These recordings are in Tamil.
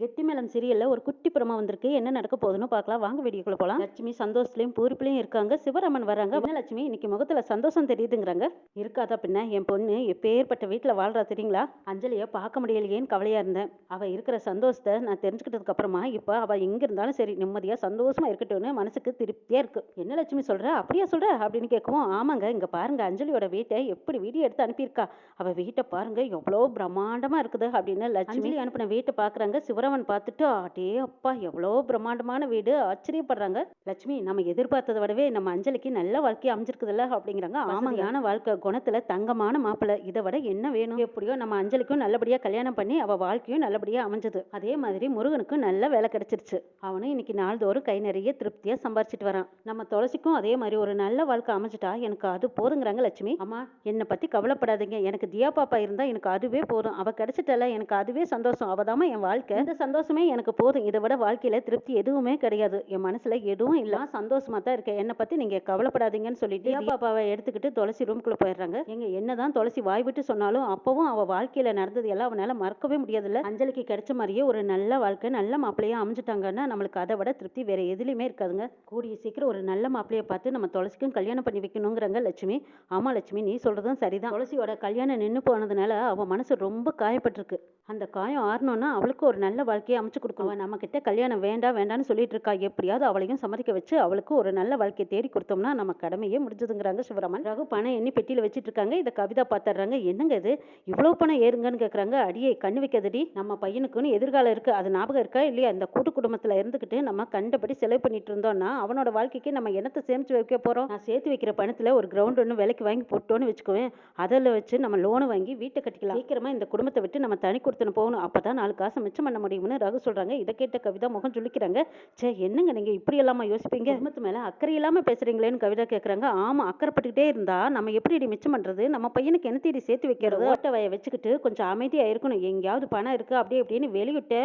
கெட்டி மேளம் சீரியல்ல ஒரு குட்டி பிரமா வந்திருக்கு. என்ன நடக்க போகுதுன்னு பார்க்கலாம். வாங்க வீடியோக்குள்ள போலாம். லட்சுமி சந்தோஷத்துலையும் பூரிப்புலையும் இருக்காங்க. சிவராமன் வராங்க. லட்சுமி இன்னைக்கு முகத்தில் சந்தோஷம் தெரியுதுங்கிறாங்க. இருக்காதா பின்ன? என் பொண்ணு எப்பேற்பட்ட வீட்டில் வாழ்றா தெரியுங்களா? அஞ்சலியை பார்க்க முடியலையேன்னு கவலையாக இருந்தேன். அவள் இருக்கிற சந்தோஷத்தை நான் தெரிஞ்சுக்கிட்டதுக்கு அப்புறமா இப்போ அவள் எங்கே இருந்தாலும் சரி நிம்மதியாக சந்தோஷமாக இருக்கட்டும்னு மனசுக்கு திருப்தியாக இருக்கு. என்ன லட்சுமி சொல்கிற அப்படியா சொல்கிற அப்படின்னு கேட்கவும் ஆமாங்க இங்கே பாருங்க அஞ்சலியோட வீட்டை எப்படி வீடியோ எடுத்து அனுப்பியிருக்கா? அவள் வீட்டை பாருங்க எவ்வளோ பிரம்மாண்டமாக இருக்குது அப்படின்னு லட்சுமி அனுப்பின வீட்டை பார்க்குறாங்க சிவராமன் பார்த்துட்டு அடே அப்பா எவ்வளோ பிரம்மாண்டமான வீடு. ஆச்சரியப்படுறாங்க. லட்சுமி நம்ம எதிர்பார்த்ததை விடவே நம்ம அஞ்சலிக்கு நல்ல வாழ்க்கை அமைஞ்சிருக்குதுல்ல அப்படிங்கிறாங்க. ஆமாங்கான வாழ்க்கை குணத்துல தங்கமான மாப்பிள்ளை. இதை விட என்ன வேணும்? எப்படியோ நம்ம அஞ்சலிக்கும் நல்லபடியா கல்யாணம் பண்ணி அவ வாழ்க்கையும் நல்லபடியா அமைஞ்சது. அதே மாதிரி முருகனுக்கும் நல்ல வேலை கிடைச்சிருச்சு. அவனும் இன்னைக்கு நாள்தோறும் கை நிறைய திருப்தியா சம்பாரிச்சிட்டு வரான். நம்ம துளசிக்கும் அதே மாதிரி ஒரு நல்ல வாழ்க்கை அமைஞ்சிட்டா எனக்கு அது போதுங்கிறாங்க லட்சுமி. அம்மா என்னை பத்தி கவலைப்படாதீங்க. எனக்கு தியா பாப்பா இருந்தா எனக்கு அதுவே போதும். அவ கிடைச்சிட்டல எனக்கு அதுவே சந்தோஷம். அவதாம்மா என் வாழ்க்கை. இந்த சந்தோஷமே எனக்கு போதும். இதை விட வாழ்க்கையில திருப்தி எதுவுமே கிடையாது. என் மனசுல எதுவும் இல்ல. நான் சந்தோஷமா தான் இருக்கேன். என்னை பத்தி நீங்க கவலைப்படாதீங்கன்னு சொல்லிட்டு பாப்பாவை எடுத்துக்கிட்டு துளசி ரூம்குள்ள போயிடுறாங்க. எங்க என்னதான் துளசி வாய் விட்டு சொன்னாலும் அப்பவும் அவ வாழ்க்கையில நடந்தது எல்லாம் அவனால மறக்கவே முடியாதுல்ல? அஞ்சலிக்கு கிடைச்ச மாதிரியே ஒரு நல்ல வாழ்க்கை நல்ல மாப்பிள்ளையா அமைஞ்சிட்டாங்கன்னா நம்மளுக்கு அதை விட திருப்தி வேற எதுலையுமே இருக்காதுங்க. கூடிய சீக்கிரம் ஒரு நல்ல மாப்பிள்ளைய பார்த்து நம்ம துளசிக்கும் கல்யாணம் பண்ணி வைக்கணுங்கிறாங்க லட்சுமி. ஆமா லட்சுமி நீ சொல்றதும் சரிதான். துளசியோட கல்யாணம் நின்று போனதுனால அவ மனசு ரொம்ப காயப்பட்டிருக்கு. அந்த காயம் ஆறணும்னா அவளுக்கு ஒரு நல்ல வாழ்க்கையை அமைச்சு கொடுக்கணும். நம்ம கிட்ட கல்யாணம் வேண்டாம் வேண்டாம்னு சொல்லிட்டு இருக்கா. எப்படியாவது அவளையும் சம்மதிக்க வச்சு அவளுக்கு ஒரு நல்ல வாழ்க்கையை தேடி கொடுத்தோம்னா நம்ம கடமையே முடிஞ்சதுங்கிறாங்க சிவராமன். ரகு பணம் எண்ணி பெட்டியில வச்சிட்டு இருக்காங்க. இதை கவிதா பாத்துறாங்க. என்னங்க இது? இவ்வளவு பணம் ஏறுங்கன்னு கேக்குறாங்க. அடியே கண்ணு வைக்காதடி. நம்ம பையனுக்குன்னு எதிர்காலம் இருக்கு. அது ஞாபகம் இருக்கா இல்லையா? இந்த கூட்டு குடும்பத்துல இருந்துகிட்டு நம்ம கண்டபடி செலவு பண்ணிட்டு இருந்தோம்னா அவனோட வாழ்க்கைக்கு நம்ம என்னத்தை சேமிச்சு வைக்க போறோம்? நான் சேர்த்து வைக்கிற பணத்துல ஒரு கிரவுண்ட் ஒன்று விலைக்கு வாங்கி போட்டோன்னு வச்சுக்கோவேன். அதில் வச்சு நம்ம லோனு வாங்கி வீட்டை கட்டிக்கலாம். சீக்கிரமா இந்த குடும்பத்தை விட்டு நம்ம தனி கொடுத்துன்னு போகணும். அப்பதான் நாலு காசை மிச்சம் பண்ண முடியும்னு ரகு சொல்றாங்க. இதை கேட்ட கவிதா முகம் சொல்லிக்கிறாங்க சே என்னங்க நீங்க இப்படி எல்லாமா யோசிப்பீங்க? குடும்பத்து மேல அக்கறை இல்லாம பேசுறீங்களேன்னு கவிதா கேக்குறாங்க. ஆமா அக்கறைப்பட்டுக்கிட்டே இருந்தா நம்ம எப்படி இடி மிச்சம் பண்றது? நம்ம பையனுக்கு என்ன தேடி சேர்த்து வைக்கிறது? ஓட்ட வய வச்சுக்கிட்டு கொஞ்சம் அமைதியா இருக்கணும். எங்கேயாவது பணம் இருக்கு அப்படி அப்படின்னு வெளியிட்ட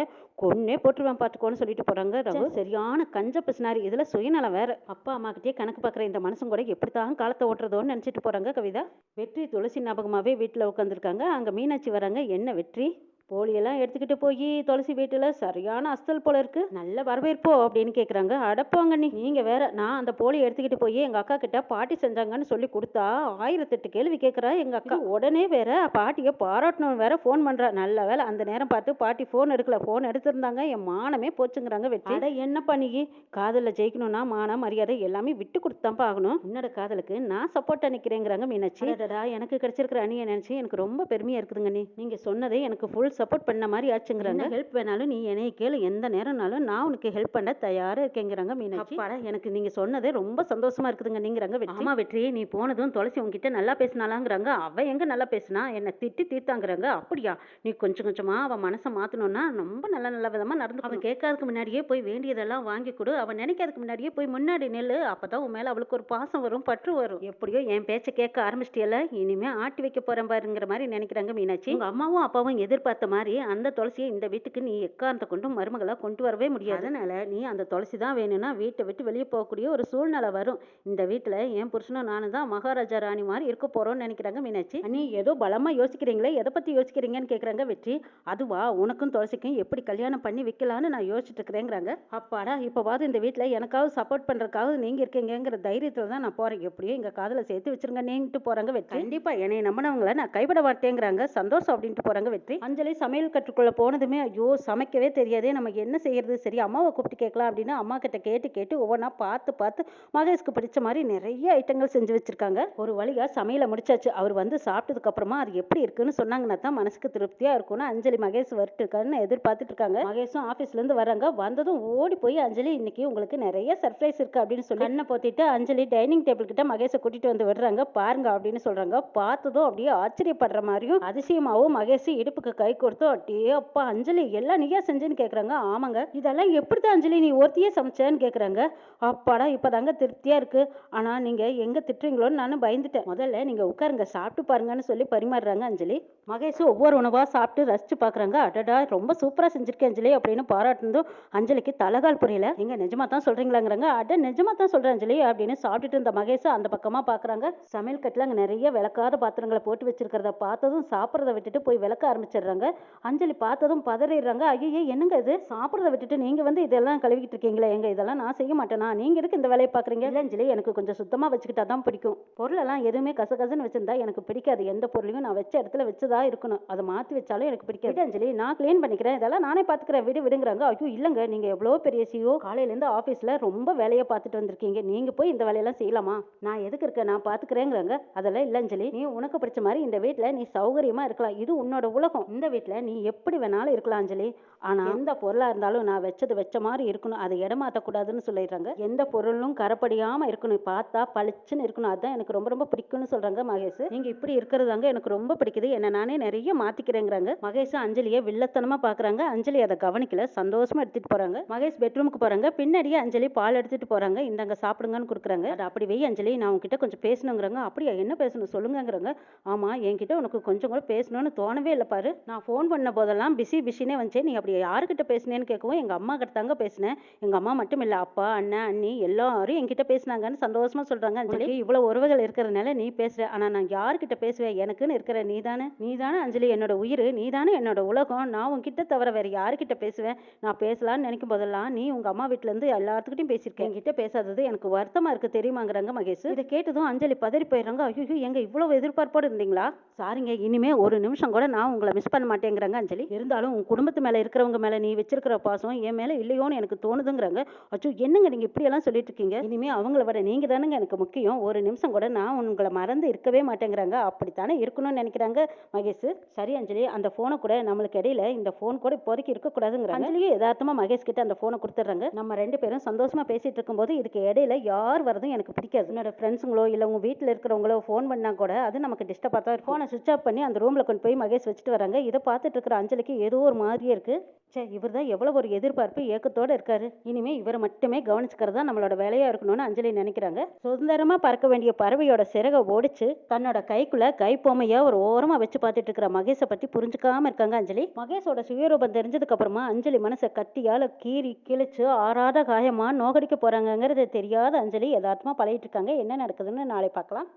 கொன்னே போட்டுருவேன் பார்த்துக்கோன்னு சொல்லிட்டு போறாங்க ரகு. சரியான கஞ்ச பிசினாரி. இதுல சுயநலம் வேற. அப்பா அம்மா கிட்டே கணக்கு பார்க்குற இந்த மனுஷன் கூட எப்படித்தான் காலத்தை ஓட்டுறதோன்னு நினைச்சிட்டு போறாங்க கவிதா. வெற்றி துளசி ஞாபகமாவே வீட்டுல உட்காந்துருக்காங்க அங்க மீனாட்சி வராங்க. என்ன வெற்றி? போலியெல்லாம் எடுத்துக்கிட்டு போய் துளசி வீட்டுல சரியான அஸ்தல் போல இருக்கு. நல்ல வரவேற்போ அப்படின்னு கேக்குறாங்க. அடப்போங்க நீ நீங்க வேற நான் அந்த போலியை எடுத்துக்கிட்டு போய் எங்க அக்கா கிட்ட பாட்டி செஞ்சாங்கன்னு சொல்லி கொடுத்தா ஆயிரத்தெட்டு கேள்வி கேட்கறா எங்க அக்கா. உடனே வேற பாட்டியை பாராட்டணும் வேற ஃபோன் பண்றா. நல்ல வேலை அந்த நேரம் பார்த்து பாட்டி ஃபோன் எடுக்கல. ஃபோன் எடுத்திருந்தாங்க. என் மானமே போச்சுங்கிறாங்க வெற்றி. அட என்ன பண்ணி காதல்ல ஜெயிக்கணும்னா மானம் மரியாதை எல்லாமே விட்டு கொடுத்தாப்பா ஆகணும். உன்னோட காதலுக்கு? நான் சப்போர்ட்டா நிக்கிறேங்கிறாங்க மீனாட்சி. எனக்கு கிடைச்சிருக்கிற அணியை நினைச்சு எனக்கு ரொம்ப பெருமையா இருக்குதுங்க நீ நீங்க சொன்னதே எனக்கு ஃபுல் சப்போர்ட் பண்ண மாதிரி ஆச்சுங்கிறாங்க. ஹெல்ப் வேணாலும் நீ என்னைய கேளு எந்த நேரம்னாலும் நான் உனக்கு ஹெல்ப் பண்ண தயாரா இருக்கேங்கிறாங்க மீனாட்சி. எனக்கு நீங்க சொன்னதே ரொம்ப சந்தோஷமா இருக்குதுங்க நீங்கிறாங்க ஆமா வெற்றி நீ போனதும் துளசி உங்ககிட்ட நல்லா பேசினாலாங்கிறாங்க அவ எங்க நல்லா பேசினா? என்னை திட்டி தீர்த்தாங்கிறாங்க. அப்படியா? நீ கொஞ்சம் கொஞ்சமா அவ மனசை மாத்தணும்னா ரொம்ப நல்ல நல்ல விதமா நடந்து அவன் கேட்காததுக்கு முன்னாடியே போய் வேண்டியதெல்லாம் வாங்கி கொடு. அவன் நினைக்காததுக்கு முன்னாடியே போய் முன்னாடி நெல்லு. அப்பதான் உன் மேல அவளுக்கு ஒரு பாசம் வரும் பற்று வரும். எப்படியோ என் பேச்சை கேட்க ஆரம்பிச்சிட்டியல இனிமே ஆட்டி வைக்க போறேன் பாருங்கிற மாதிரி நினைக்கிறாங்க மீனாட்சி. உங்க அம்மாவும் அப்பாவும் எதிர்பார்த்த மாதிரி அந்த துளசியை இந்த வீட்டுக்கு நீ எக்காரணத்தை கொண்டும் மருமகளா கொண்டு வரவே முடியாது. அதனால நீ அந்த துளசி தான் வேணும்னா வீட்டை விட்டு வெளியே போகக்கூடிய ஒரு சூழ்நிலை வரும். இந்த வீட்டுல என் புருஷனும் நானும் தான் மகாராஜா ராணி மாதிரி இருக்க போறோம்னு நினைக்கிறாங்க மீனாட்சி. நீ ஏதோ பலமா யோசிக்கிறீங்களே? எதை பத்தி யோசிக்கிறீங்கன்னு கேக்குறாங்க வெற்றி. அதுவா உனக்கும் துளசிக்கும் எப்படி கல்யாணம் பண்ணி வைக்கலான்னு நான் யோசிச்சுட்டு இருக்கிறேங்கிறாங்க. அப்பாடா இப்போவாது இந்த வீட்டுல எனக்காவது சப்போர்ட் பண்றதுக்காவது நீங்க இருக்கீங்கங்கிற தைரியத்துல தான் நான் போறேன். எப்படியோ எங்க காதல சேர்த்து வச்சிருங்க நீங்கிட்டு போறாங்க வெற்றி. கண்டிப்பா. என்னை நம்பினவங்கள நான் கைவிட மாட்டேங்கிறாங்க. சந்தோஷம் அப்படின்ட்டு போறாங்க வெற்றி. அஞ்சலி சமையல் கற்றுக்குள்ளே போனதுமே ஐயோ சமைக்கவே தெரியாதே நமக்கு என்ன செய்யறது? சரி அம்மாவை கூப்பிட்டு கேட்கலாம் அப்படின்னு அம்மா கிட்ட கேட்டு கேட்டு ஒவ்வொன்றா பார்த்து பார்த்து மகேஷ்க்கு பிடிச்ச மாதிரி நிறைய ஐட்டங்கள் செஞ்சு வச்சிருக்காங்க. ஒரு வழியா சமையலை முடிச்சாச்சு. அவர் வந்து சாப்பிட்டதுக்கு அப்புறமா அது எப்படி இருக்குன்னு சொன்னாங்கன்னா தான் மனசுக்கு திருப்தியா இருக்கும்னு அஞ்சலி மகேஷ் வரட்டுருக்காருன்னு எதிர்பார்த்துட்டு இருக்காங்க. மகேஷும் ஆஃபீஸ்ல இருந்து வராங்க. வந்ததும் ஓடி போய் அஞ்சலி இன்னைக்கு உங்களுக்கு நிறைய சர்ப்ரைஸ் இருக்கு அப்படின்னு சொல்லி கண்ணை போத்திட்டு அஞ்சலி டைனிங் டேபிள் கிட்ட மகேஷை கூட்டிட்டு வந்து விடுறாங்க. பாருங்க அப்படின்னு சொல்றாங்க. பார்த்ததும் அப்படியே ஆச்சரியப்படுற மாதிரியும் அதிசயமாவும் மகேஷ் இடுப்புக்கு கை கொடுத்தோ அட்டியே அப்பா அஞ்சலி எல்லாம் நீயா செஞ்சேன்னு கேட்குறாங்க ஆமாங்க. இதெல்லாம் எப்படி தான் அஞ்சலி நீ ஒருத்தியே சமைச்சேன்னு கேட்குறாங்க அப்பாடா இப்போ தாங்க திருப்தியாக இருக்குது ஆனால் நீங்கள் எங்கே திட்டுறீங்களோன்னு நான் பயந்துட்டேன். முதல்ல நீங்கள் உட்காருங்க சாப்பிட்டு பாருங்கன்னு சொல்லி பரிமாறுறாங்க அஞ்சலி. மகேஷ் ஒவ்வொரு உணவாக சாப்பிட்டு ரசிச்சு பார்க்குறாங்க அடடா ரொம்ப சூப்பராக செஞ்சுருக்கேன் அஞ்சலி அப்படின்னு பாராட்டுனதும் அஞ்சலிக்கு தலகால் புரியல. நீங்கள் நிஜமா தான் சொல்கிறீங்களாங்கிறாங்க அட நிஜமாக தான் சொல்கிறேன் அஞ்சலி அப்படின்னு சாப்பிட்டுட்டு இருந்த மகேஷ் அந்த பக்கமாக பார்க்குறாங்க சமையல் கட்டில் அங்கே நிறைய விளக்காத பாத்திரங்களை போட்டு வச்சிருக்கிறத பார்த்ததும் சாப்பிட்றத விட்டுட்டு போய் விளக்க ஆரம்பிச்சிடுறாங்க. அஞ்சலி பார்த்ததும் பதறிடுறாங்க. ஐயோ என்னங்க இது? சாப்பிட்றத விட்டுட்டு நீங்கள் வந்து இதெல்லாம் கழுவிக்கிட்டு இருக்கீங்களே எங்க இதெல்லாம் நான் செய்ய மாட்டேனா? நீங்கள் எதுக்கு இந்த வேலையை பார்க்குறீங்க? இல்லை அஞ்சலி எனக்கு கொஞ்சம் சுத்தமாக வச்சுக்கிட்டா தான் பிடிக்கும். பொருளெல்லாம் எதுவுமே கசகசன்னு வச்சிருந்தா எனக்கு பிடிக்காது. எந்த பொருளையும் நான் வச்ச இடத்துல வச்சதா இருக்கணும். அதை மாற்றி வச்சாலும் எனக்கு பிடிக்காது. அஞ்சலி நான் க்ளீன் பண்ணிக்கிறேன். இதெல்லாம் நானே பார்த்துக்கிறேன். விடு விடுங்கிறாங்க. ஐயோ இல்லைங்க. நீங்கள் எவ்வளோ பெரிய சிஓ காலையிலேருந்து ஆஃபீஸில் ரொம்ப வேலையை பார்த்துட்டு வந்திருக்கீங்க. நீங்கள் போய் இந்த வேலையெல்லாம் செய்யலாமா? நான் எதுக்கு இருக்கேன்? நான் பார்த்துக்கிறேங்கிறாங்க. அதெல்லாம் இல்ல அஞ்சலி நீ உனக்கு பிடிச்ச மாதிரி இந்த வீட்டில் நீ சௌகரியமாக இருக்கலாம். இது உன்னோட உலகம். இந்த வீட்டில் வீட்ல நீ எப்படி வேணாலும் இருக்கலாம் அஞ்சலி. ஆனால் எந்த பொருளாக இருந்தாலும் நான் வச்சது வச்ச மாதிரி இருக்கணும். அதை இடமாத்தக்கூடாதுன்னு சொல்லிடுறாங்க. எந்த பொருளும் கரப்படியாமல் இருக்கணும். பார்த்தா பளிச்சுன்னு இருக்கணும். அதுதான் எனக்கு ரொம்ப ரொம்ப பிடிக்கும்னு சொல்கிறாங்க மகேஷ். நீங்கள் இப்படி இருக்கிறதாங்க எனக்கு ரொம்ப பிடிக்குது. என்ன நானே நிறைய மாற்றிக்கிறேங்கிறாங்க மகேஷ் அஞ்சலியை வில்லத்தனமாக பார்க்குறாங்க அஞ்சலி அதை கவனிக்கல. சந்தோஷமாக எடுத்துகிட்டு போகிறாங்க மகேஷ் பெட்ரூமுக்கு போகிறாங்க பின்னாடியே அஞ்சலி பால் எடுத்துகிட்டு போகிறாங்க இந்தாங்க சாப்பிடுங்கன்னு கொடுக்குறாங்க. அது அப்படி வெய் அஞ்சலி. நான் உங்ககிட்ட கொஞ்சம் பேசணுங்கிறாங்க. அப்படியா? என்ன பேசணும்? சொல்லுங்கங்கிறாங்க. ஆமாம் என்கிட்ட உனக்கு கொஞ்சம் கூட பேசணும்னு தோணவே இல்லை பாரு. நான் ஃபோன் பண்ண போதெல்லாம் பிஸி பிஸினே வந்துச்சே. நீ அப்படி யாருக்கிட்ட பேசினேன்னு கேட்கவும் எங்க அம்மா கிட்ட தாங்க பேசினேன். எங்க அம்மா மட்டும் இல்ல அப்பா அண்ணன் அண்ணி எல்லாரும் என்கிட்ட பேசினாங்கன்னு சந்தோஷமா சொல்றாங்க. அஞ்சலி இவ்வளவு உறவுகள் இருக்கிறதுனால நீ பேசுற. ஆனா நான் யார்கிட்ட பேசுவேன்? எனக்குன்னு இருக்கிற நீ தானே? நீ தானே அஞ்சலி? என்னோட உயிர். நீ தானே என்னோட உலகம். நான் உன்கிட்ட தவிர வேற யாருக்கிட்ட பேசுவேன்? நான் பேசலாம்னு நினைக்கும் போதெல்லாம் நீ உங்க அம்மா வீட்ல இருந்து எல்லாத்துக்கிட்டையும் பேசியிருக்கேன் என்கிட்ட பேசாதது எனக்கு வருத்தமா இருக்கு தெரியுமாங்கிறாங்க மகேஷ். இதை கேட்டதும் அஞ்சலி பதறி போயிடுறாங்க. ஐயோ எங்க இவ்வளவு எதிர்பார்ப்போடு இருந்தீங்களா? சாரிங்க இனிமே ஒரு நிமிஷம் கூட நான் உங்களை மிஸ் பண்ண மாட்டேங்கிறாங்க அஞ்சலி. இருந்தாலும் உன் குடும்பத்து மேலே இருக்கிறவங்க மேலே நீ வச்சிருக்கிற பாசம் என் மேலே இல்லையோன்னு எனக்கு தோணுதுங்கிறாங்க. அச்சோ என்னங்க நீங்கள் இப்படியெல்லாம் சொல்லிட்டு இருக்கீங்க இனிமே அவங்கள விட நீங்க தானுங்க எனக்கு முக்கியம். ஒரு நிமிஷம் கூட நான் உங்களை மறந்து இருக்கவே மாட்டேங்கிறாங்க. அப்படித்தானே இருக்கணும்னு நினைக்கிறாங்க மகேஷ். சரி அஞ்சலி அந்த ஃபோனை கூட நம்மளுக்கு இடையில இந்த ஃபோன் கூட இப்போதைக்கு இருக்கக்கூடாதுங்கிறாங்க. அஞ்சலியும் யதார்த்தமாக மகேஷ் கிட்ட அந்த ஃபோனை கொடுத்துட்றாங்க. நம்ம ரெண்டு பேரும் சந்தோஷமா பேசிட்டு இருக்கும்போது இதுக்கு இடையில யார் வரதும் எனக்கு பிடிக்காது. என்னோட ஃப்ரெண்ட்ஸுங்களோ இல்லை உங்க வீட்டில் இருக்கிறவங்களோ ஃபோன் பண்ணா கூட அது நமக்கு டிஸ்டர்பாக தான் இருக்கும். ஃபோனை சுவிச் ஆஃப் பண்ணி அந்த ரூம்ல கொண்டு போய் மகேஷ் வச்சுட்டு வராங்க. இதை பார்த்துட்டு இருக்கிற அஞ்சலிக்கு ஏதோ ஒரு மாதிரியே இருக்கு. ச்சே இவர் தான் எவ்வளோ ஒரு எதிர்பார்ப்பு ஏக்கத்தோட இருக்காரு. இனிமே இவரை மட்டுமே கவனிச்சுக்கிறது தான் நம்மளோட வேலையா இருக்கணும்னு அஞ்சலி நினைக்கிறாங்க. சுதந்திரமா பறக்க வேண்டிய பறவையோட சிறகை ஒடிச்சு தன்னோட கைக்குள்ள கைப்பொம்மையா ஒரு ஓரமா வச்சு பார்த்துட்டு இருக்கிற மகேஷை பத்தி புரிஞ்சுக்காம இருக்காங்க அஞ்சலி. மகேஷோட சுயரூபம் தெரிஞ்சதுக்கு அப்புறமா அஞ்சலி மனசை கத்தியால கீறி கிழிச்சு ஆறாத காயமா நோகடிக்க போகிறாங்கங்கிறது தெரியாத அஞ்சலி யதார்த்தமா பழகிட்டு இருக்காங்க என்ன நடக்குதுன்னு நாளை பார்க்கலாம்.